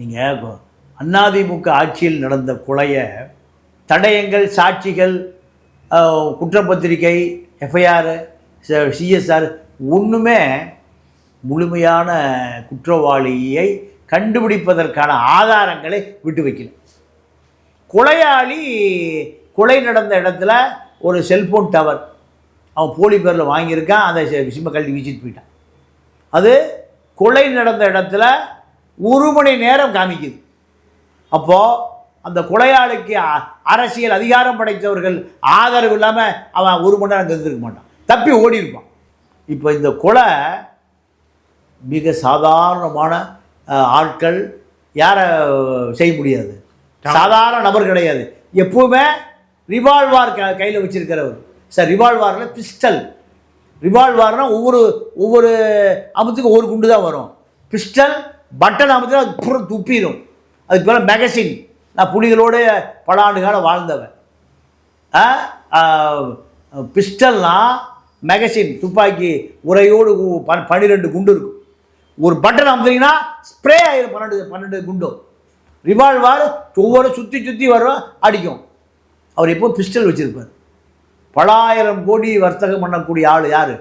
நீங்கள் அண்ணாதிமுக ஆட்சியில் நடந்த கொலையை தடயங்கள் சாட்சிகள் குற்றப்பத்திரிகை எஃப்ஐஆர் சிஎஸ்ஆர் ஒன்றுமே முழுமையான குற்றவாளியை கண்டுபிடிப்பதற்கான ஆதாரங்களை விட்டு வைக்கல. கொலையாளி கொலை நடந்த இடத்துல ஒரு செல்ஃபோன் டவர் அவன் போலி பேரில் வாங்கியிருக்கான் அந்த சிம்ம கல்வி வீசிட்டு போயிட்டான். அது கொலை நடந்த இடத்துல ஒரு மணி நேரம் காமிக்குது. அப்போது அந்த கொலையாளிக்கு அரசியல் அதிகாரம் படைத்தவர்கள் ஆதரவு இல்லாமல் அவன் ஒரு மணி நேரம் அங்கே இருந்திருக்க மாட்டான். தப்பி ஓடி இருப்பான் இப்போ இந்த கொலை மிக சாதாரணமான ஆட்கள் யாரை செய்ய முடியாது. சாதாரண நபர் கிடையாது. எப்பவுமே ரிவால்வார் க கையில் வச்சிருக்கிறவர். சார் ரிவால்வாரில் பிஸ்டல் ரிவால்வார்னா ஒவ்வொரு ஒவ்வொரு அமுத்துக்கும் ஒரு குண்டு தான் வரும். பிஸ்டல் பட்டன் அமைச்சா அது புற துப்பிடும் அதுக்கு பேர் மேகசின் நான் புலிகளோடு பல ஆண்டு வாழ்ந்தவன். பிஸ்டல்னால் மேகசின் துப்பாக்கி உரையோடு பன்னிரெண்டு குண்டு இருக்கும். ஒரு பட்டன் அமுத்துனீங்கன்னா ஸ்ப்ரே ஆயிரும் பன்னெண்டு பன்னெண்டு குண்டும். ரிவால்வார் ஒவ்வொரு சுற்றி சுற்றி வரும் அடிக்கும். அவர் எப்போ பிஸ்டல் வச்சுருப்பார். பலாயிரம் கோடி வர்த்தகம் பண்ணக்கூடிய ஆள் யார்?